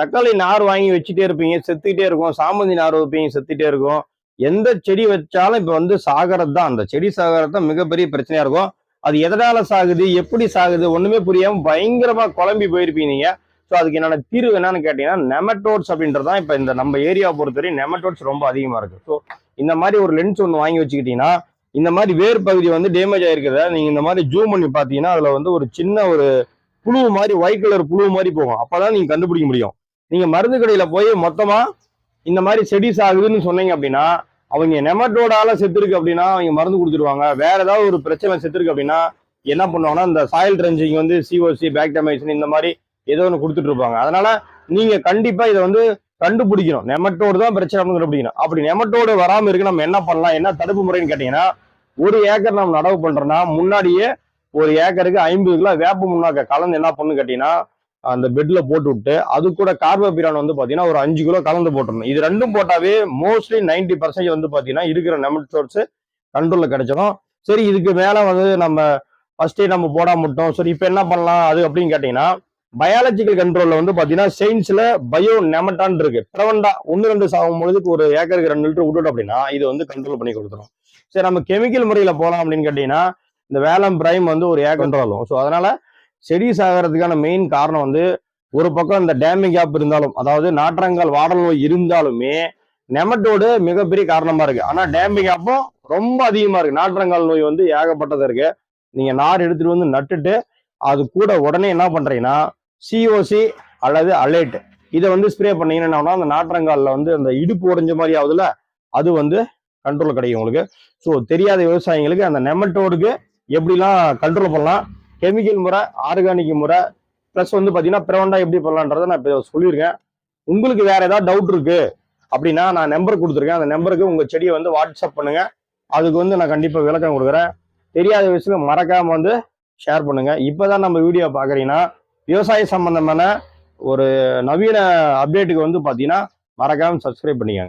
தக்காளி நார் வாங்கி வச்சுட்டே இருப்பீங்க செத்துக்கிட்டே இருக்கும். சாமந்தி நார் வைப்பீங்க செத்துட்டே இருக்கும். எந்த செடி வச்சாலும் இப்போ வந்து சாகிறது தான். அந்த செடி சாகிறது தான் மிகப்பெரிய பிரச்சனையா இருக்கும். அது எதனால சாகுது எப்படி சாகுது ஒண்ணுமே புரியாம பயங்கரமா குழம்பி போயிருப்பீங்க நீங்க. ஸோ அதுக்கு என்னென்ன தீர்வு என்னன்னு கேட்டீங்கன்னா நெமட்டோட்ஸ் அப்படின்றது தான் இப்போ இந்த நம்ம ஏரியா பொறுத்தவரையும் நெமட்டோட்ஸ் ரொம்ப அதிகமாக இருக்கு. ஸோ இந்த மாதிரி ஒரு லென்ஸ் ஒன்று வாங்கி வச்சுக்கிட்டீங்கன்னா இந்த மாதிரி வேர் பகுதி வந்து டேமேஜ் ஆயிருக்கிறத நீங்கள் இந்த மாதிரி ஜூம் பண்ணி பார்த்தீங்கன்னா அதில் வந்து ஒரு சின்ன ஒரு புழு மாதிரி ஒயிட் கலர் புழு மாதிரி போகும். அப்பதான் நீங்கள் கண்டுபிடிக்க முடியும். நீங்க மருந்து கடையில போய் மொத்தமா இந்த மாதிரி செடிஸ் ஆகுதுன்னு சொன்னீங்க அப்படின்னா அவங்க நெமட்டோடால செத்துருக்கு அப்படின்னா அவங்க மருந்து கொடுத்துருவாங்க. வேற ஏதாவது ஒரு பிரச்சனை செத்துருக்கு அப்படின்னா என்ன பண்ணுவாங்கன்னா இந்த சாயில் ட்ரெஞ்சிங் வந்து சிஓசி பேக்டமைசன் இந்த மாதிரி ஏதோ ஒன்று கொடுத்துட்டு இருப்பாங்க. அதனால நீங்க கண்டிப்பா இதை வந்து கண்டுபிடிக்கணும். நெமட்டோடு தான் பிரச்சனை அப்படின்னு கண்டுபிடிக்கணும். அப்படி நெமட்டோடு வராமல் இருக்கு நம்ம என்ன பண்ணலாம்? என்ன தடுப்பு முறைன்னு கேட்டீங்கன்னா ஒரு ஏக்கர் நம்ம நடவு பண்றோம்னா முன்னாடியே ஒரு ஏக்கருக்கு ஐம்பது கிலோ வேப்ப முன்னாக்க கலந்து என்ன பண்ணு கேட்டீங்கன்னா அந்த பெட்ல போட்டு விட்டு அது கூட கார்போபிரான் வந்து பாத்தீங்கன்னா ஒரு அஞ்சு கிலோ கலந்து போட்டுருணும் இது ரெண்டும் போட்டாவே மோஸ்ட்லி 90% பர்சன்டேஜ் வந்து பாத்தீங்கன்னா இருக்கிற நெமட்டோட்ஸ் கண்ட்ரோல்ல கிடைச்சிடும் சரி இதுக்கு மேல வந்து நம்ம ஃபர்ஸ்டே நம்ம போடாம விட்டோம். சரி இப்போ என்ன பண்ணலாம் அது அப்படின்னு கேட்டீங்கன்னா பயாலஜிக்கல் கண்ட்ரோல்ல வந்து பாத்தீங்கன்னா சயின்ஸ்ல பயோ நெமட்டான் இருக்கு. பிரவண்டா ஒன்னு ரெண்டு சாகும் பொழுதுக்கு ஒரு ஏக்கருக்கு ரெண்டு லிட்டர் விட்டுட்டு அப்படின்னா இது வந்து கண்ட்ரோல் பண்ணி கொடுத்துரும். சரி நம்ம கெமிக்கல் முறையில போலாம் அப்படின்னு கேட்டீங்கன்னா இந்த வேலம் பிரைம் வந்து ஒரு ஏக்கர் கண்ட்ரோல் ஆகும். ஸோ அதனால செடி சாகிறதுக்கான மெயின் காரணம் வந்து ஒரு பக்கம் இந்த டேமிங் ஆப் இருந்தாலும் அதாவது நாற்றங்கால் வாடல் நோய் இருந்தாலுமே நெமட்டோடு மிகப்பெரிய காரணமா இருக்கு. ஆனா டேமிங் ஆப்பும் ரொம்ப அதிகமா இருக்கு. நாற்றங்கால் நோய் வந்து ஏகப்பட்டது இருக்கு. நீங்க நார் எடுத்துட்டு வந்து நட்டுட்டு அது கூட உடனே என்ன பண்றீங்கன்னா சிஓசி அல்லது அலேட் இதை வந்து ஸ்ப்ரே பண்ணீங்கன்னா அந்த நாற்றங்காலில் வந்து அந்த இடுப்பு உடைஞ்ச மாதிரி ஆகுதுல அது வந்து கண்ட்ரோல் கிடைக்கும் உங்களுக்கு. ஸோ தெரியாத விவசாயிங்களுக்கு அந்த நெமட்டோடுக்கு எப்படிலாம் கண்ட்ரோல் பண்ணலாம் கெமிக்கல் முறை ஆர்கானிக் முறை ப்ளஸ் வந்து பார்த்தீங்கன்னா ப்ரிவெண்டா எப்படி பண்ணலான்றதை நான் இப்போ சொல்லியிருக்கேன். உங்களுக்கு வேற ஏதாவது டவுட் இருக்கு அப்படின்னா நான் நம்பர் கொடுத்துருக்கேன். அந்த நம்பருக்கு உங்கள் செடியை வந்து வாட்ஸ்அப் பண்ணுங்க. அதுக்கு வந்து நான் கண்டிப்பாக விளக்கம் கொடுக்குறேன். தெரியாத விஷயம் மறக்காமல் வந்து ஷேர் பண்ணுங்க. இப்போதான் நம்ம வீடியோ பார்க்குறீங்கன்னா விவசாய சம்பந்தமான ஒரு நவீன அப்டேட்டுக்கு வந்து பார்த்தீங்கன்னா மறக்காமல் சப்ஸ்கிரைப் பண்ணிக்கங்க.